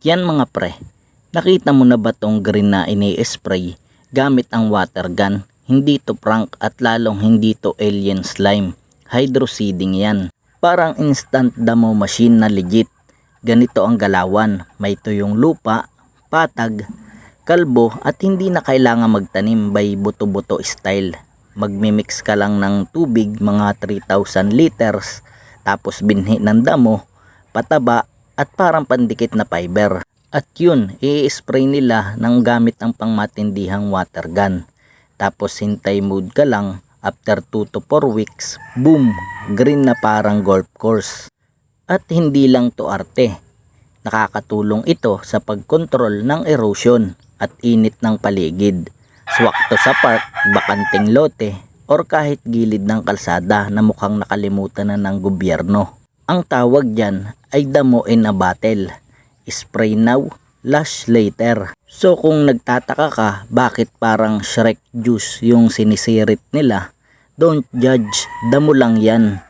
Yan mga pre, nakita mo na ba tong green na ini-spray gamit ang water gun? Hindi to prank at lalong hindi to alien slime. Hydroseeding yan. Parang instant damo machine na legit. Ganito ang galawan. May tuyong lupa, patag, kalbo at hindi na kailangan magtanim by buto-buto style. Magmimix ka lang ng tubig mga 3,000 liters tapos binhi ng damo, pataba at parang pandikit na fiber. At yun, i-spray nila ng gamit ang pangmatindihang water gun. Tapos hintay mood ka lang, after 2 to 4 weeks, boom, green na parang golf course. At hindi lang to arte. Nakakatulong ito sa pagkontrol ng erosion at init ng paligid. Swak to sa park, bakanting lote, or kahit gilid ng kalsada na mukhang nakalimutan na ng gobyerno. Ang tawag dyan ay damo in a bottle. Spray now, lash later. So kung nagtataka ka bakit parang Shrek juice yung sinisirit nila, don't judge, damo lang yan.